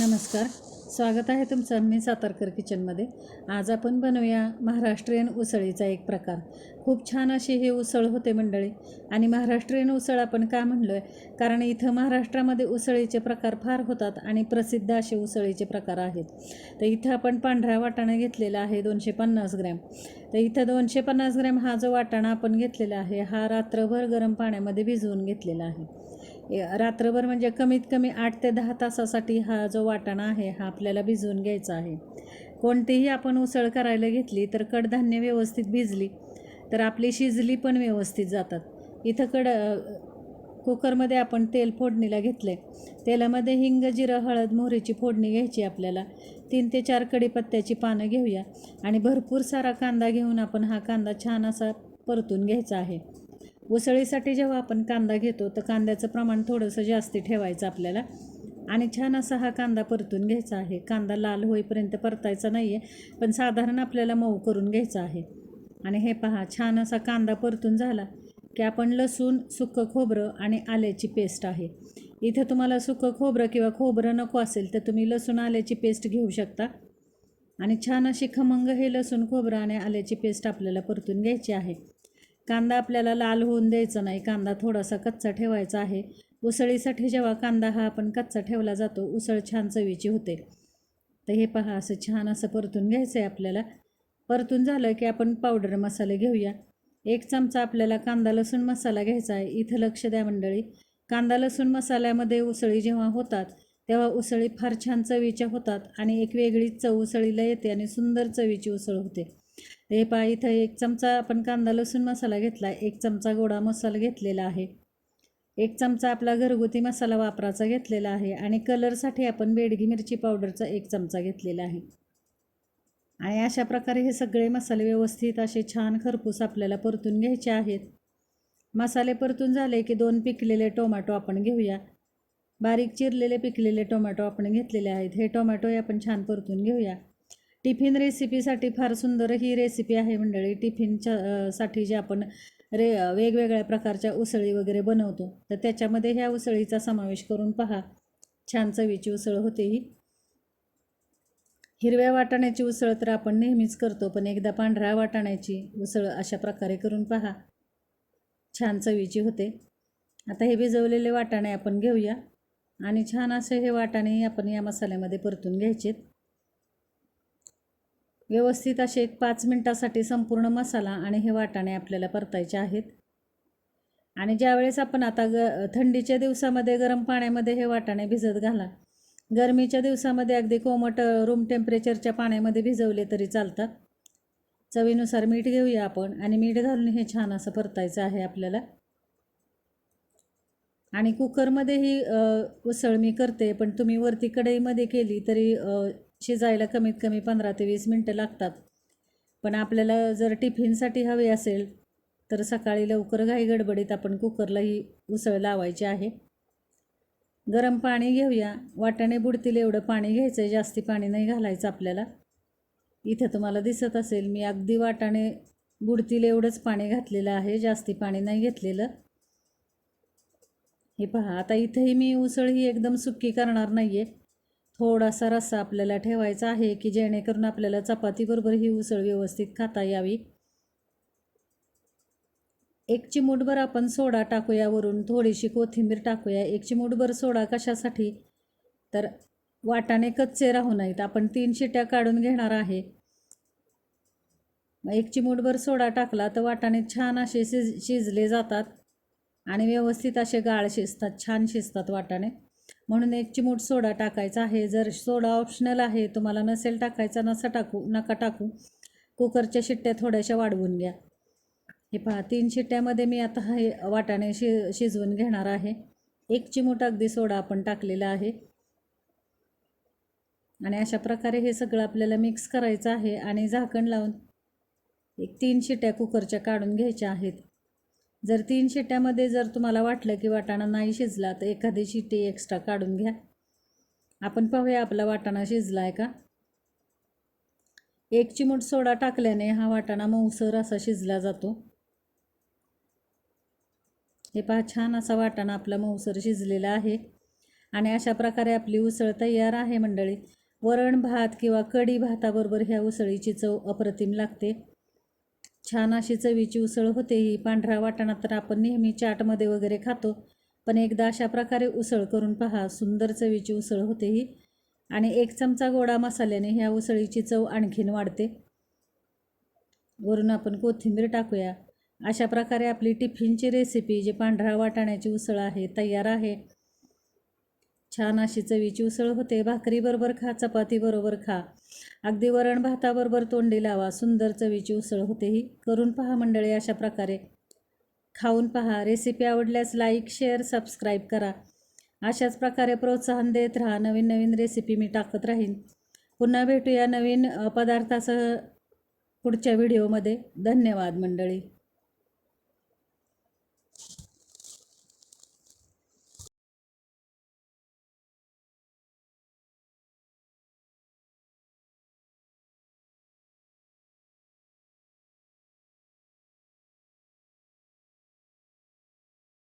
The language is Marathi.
नमस्कार. स्वागत आहे तुमचं मी सातारकर किचनमध्ये. आज आपण बनवूया महाराष्ट्रीयन उसळीचा एक प्रकार. खूप छान अशी ही उसळ होते मंडळी. आणि महाराष्ट्रीयन उसळ आपण का म्हणलो आहे कारण इथं महाराष्ट्रामध्ये उसळीचे प्रकार फार होतात आणि प्रसिद्ध असे उसळीचे प्रकार आहेत. तर इथं आपण पांढरा वाटाणा घेतलेला आहे दोनशे पन्नास ग्रॅम. तर इथं दोनशे पन्नास ग्रॅम हा जो वाटाणा आपण घेतलेला आहे हा रात्रभर गरम पाण्यामध्ये भिजवून घेतलेला आहे. रात्रभर म्हणजे कमीत कमी आठ ते दहा तासासाठी हा जो वाटाणा आहे हा आपल्याला भिजवून घ्यायचा आहे. कोणतीही आपण उसळ करायला घेतली तर कडधान्य व्यवस्थित भिजली तर आपली शिजली पण व्यवस्थित जातात. इथं कड कुकरमध्ये आपण तेल फोडणीला घेतले तेलामध्ये हिंग जिरं हळद मोहरीची फोडणी घ्यायची आपल्याला. तीन ते चार कढीपत्त्याची पानं घेऊया आणि भरपूर सारा कांदा घेऊन आपण हा कांदा छान असा परतून घ्यायचा आहे. उसळीसाठी जेव्हा आपण कांदा घेतो तर कांद्याचं प्रमाण थोडंसं जास्ती ठेवायचं आपल्याला. आणि छान असा हा कांदा परतून घ्यायचा आहे. कांदा लाल होईपर्यंत परतायचा नाही आहे पण साधारण आपल्याला मऊ करून घ्यायचा आहे. आणि हे पहा छान असा कांदा परतून झाला की आपण लसूण सुकं खोबरं आणि आल्याची पेस्ट आहे. इथं तुम्हाला सुकं खोबरं किंवा खोबरं नको असेल तर तुम्ही लसूण आल्याची पेस्ट घेऊ शकता. आणि छान अशी खमंग हे लसूण खोबरं आणि आल्याची पेस्ट आपल्याला परतून घ्यायची आहे. कांदा आपल्याला लाल होऊन द्यायचा नाही. कांदा थोडासा कच्चा ठेवायचा आहे. उसळीसाठी जेव्हा कांदा हा आपण कच्चा ठेवला जातो उसळ छान चवीची होते. तर हे पहा असं छान असं परतून घ्यायचं आहे आपल्याला. परतून झालं की आपण पावडर मसाले घेऊया. एक चमचा आपल्याला कांदा लसूण मसाला घ्यायचा आहे. इथं लक्ष द्या मंडळी. कांदा लसूण मसाल्यामध्ये उसळी जेव्हा होतात तेव्हा उसळी फार छान चवीच्या होतात आणि एक वेगळीच चव उसळीला येते आणि सुंदर चवीची उसळ होते. हे पहा इथं एक चमचा आपण कांदा लसूण मसाला घेतला. आहे एक चमचा गोडा मसाला घेतलेला आहे. एक चमचा आपला घरगुती मसाला वापराचा घेतलेला आहे आणि कलरसाठी आपण बेडगी मिरची पावडरचा एक चमचा घेतलेला आहे. आणि अशा प्रकारे हे सगळे मसाले व्यवस्थित असे छान खरपूस आपल्याला परतून घ्यायचे आहेत. मसाले परतून झाले की दोन पिकलेले टोमॅटो आपण घेऊया. बारीक चिरलेले पिकलेले टोमॅटो आपण घेतलेले आहेत. हे टोमॅटो आपण छान परतून घेऊया. टिफिन रेसिपीसाठी फार सुंदर ही रेसिपी आहे मंडळी. टिफिनच्या साठी जे आपण रे वेगवेगळ्या प्रकारच्या उसळी वगैरे बनवतो तर त्याच्यामध्ये ह्या उसळीचा समावेश करून पहा. छान चवीची उसळ होते ही. हिरव्या वाटाण्याची उसळ तर आपण नेहमीच करतो पण एकदा पांढऱ्या वाटाण्याची उसळ अशा प्रकारे करून पहा. छान चवीची होते. आता हे भिजवलेले वाटाणे आपण घेऊया. आणि छान असे हे वाटाणे आपण या मसाल्यामध्ये परतून घ्यायचेत. व्यवस्थित असे एक पाच मिनटासाठी संपूर्ण मसाला आणि हे वाटाणे आपल्याला परतायचे आहेत. आणि ज्यावेळेस आपण आता ग थंडीच्या दिवसामध्ये गरम पाण्यामध्ये हे वाटाणे भिजत घाला. गरमीच्या दिवसामध्ये अगदी कोमट रूम टेम्परेचरच्या पाण्यामध्ये भिजवले तरी चालतात. चवीनुसार मीठ घेऊया आपण आणि मीठ घालून हे छान असं परतायचं आहे आपल्याला. आणि कुकरमध्ये ही उसळ मी करते पण तुम्ही वरती कढईमध्ये केली तरी शिजायला कमीत कमी पंधरा ते वीस मिनटं लागतात. पण आपल्याला जर टिफिनसाठी हवी असेल तर सकाळी लवकर घाई गडबडीत आपण कुकरला ही उसळ लावायची आहे. गरम पाणी घेऊया. वाटाणे बुडतील एवढं पाणी घ्यायचं आहे जास्ती पाणी नाही घालायचं आपल्याला. इथं तुम्हाला दिसत असेल मी अगदी वाटाणे बुडतील एवढंच पाणी घातलेलं आहे जास्ती पाणी नाही घेतलेलं. हे पहा आता इथंही मी उसळ ही एकदम सुक्की करणार नाही आहे थोडासा रस्सा आपल्याला ठेवायचा आहे की जेणेकरून आपल्याला चपातीबरोबर ही उसळ व्यवस्थित खाता यावी. एक चिमूटभर आपण सोडा टाकूया वरून थोडीशी कोथिंबीर टाकूया. एक चिमूटभर सोडा कशासाठी? तर वाटाणे कच्चे राहू नयेत आपण तीन शिट्या काढून घेणार आहे. मग एक चिमूटभर सोडा टाकला तर वाटाणे छान असे शिज शिजले जातात आणि व्यवस्थित असे गाळ शिजतात छान शिजतात वाटाणे. म्हणून एक चिमूट सोडा टाकायचा आहे. जर सोडा ऑप्शनल आहे तुम्हाला नसेल टाकायचा नसा टाकू नका टाकू. कुकरच्या शिट्ट्या थोड्याशा वाढवून घ्या. हे पहा तीन शिट्ट्यामध्ये मी आता हे वाटाणे शि शिजवून घेणार आहे. एक चिमूट अगदी सोडा आपण टाकलेला आहे. आणि अशा प्रकारे हे सगळं आपल्याला मिक्स करायचं आहे आणि झाकण लावून एक तीन शिट्ट्या कुकरच्या काढून घ्यायच्या आहेत. जर तीन शिट्ट्यामध्ये जर तुम्हाला वाटलं की वाटाणा नाही शिजला तर एखादी शिट्टी एक्स्ट्रा काढून घ्या. आपण पाहूया आपला वाटाणा शिजला आहे का? एक चिमूट सोडा टाकल्याने हा वाटाणा मऊसर असा शिजला जातो. हे पहा छान असा वाटाणा आपला मऊसर शिजलेला आहे. आणि अशा प्रकारे आपली उसळ तयार आहे मंडळी. वरण भात किंवा कढी भाताबरोबर ह्या उसळीची चव अप्रतिम लागते. छान अशी चवीची उसळ होते ही पांढरा वाटाणा तर आपण नेहमी चाटमध्ये वगैरे खातो. पण एकदा अशा प्रकारे उसळ करून पहा सुंदर चवीची उसळ होते ही. आणि एक चमचा गोडा मसाल्याने ह्या उसळीची चव आणखीन वाढते. वरून आपण कोथिंबीर टाकूया. अशा प्रकारे आपली टिफिनची रेसिपी जी पांढरा वाटाण्याची उसळ आहे तयार आहे. छान अशी चवीची उसळ होते. भाकरीबरोबर खा चपातीबरोबर खा. अगदी वरण भाताबरोबर तोंडी लावा. सुंदर चवीची उसळ होते ही. करून पहा मंडळी अशा प्रकारे. खाऊन पहा. रेसिपी आवडल्यास लाईक शेअर सबस्क्राईब करा. अशाच प्रकारे प्रोत्साहन देत राहा. नवीन नवीन रेसिपी मी टाकत राहीन. पुन्हा भेटूया नवीन पदार्थासह पुढच्या व्हिडिओमध्ये. धन्यवाद मंडळी.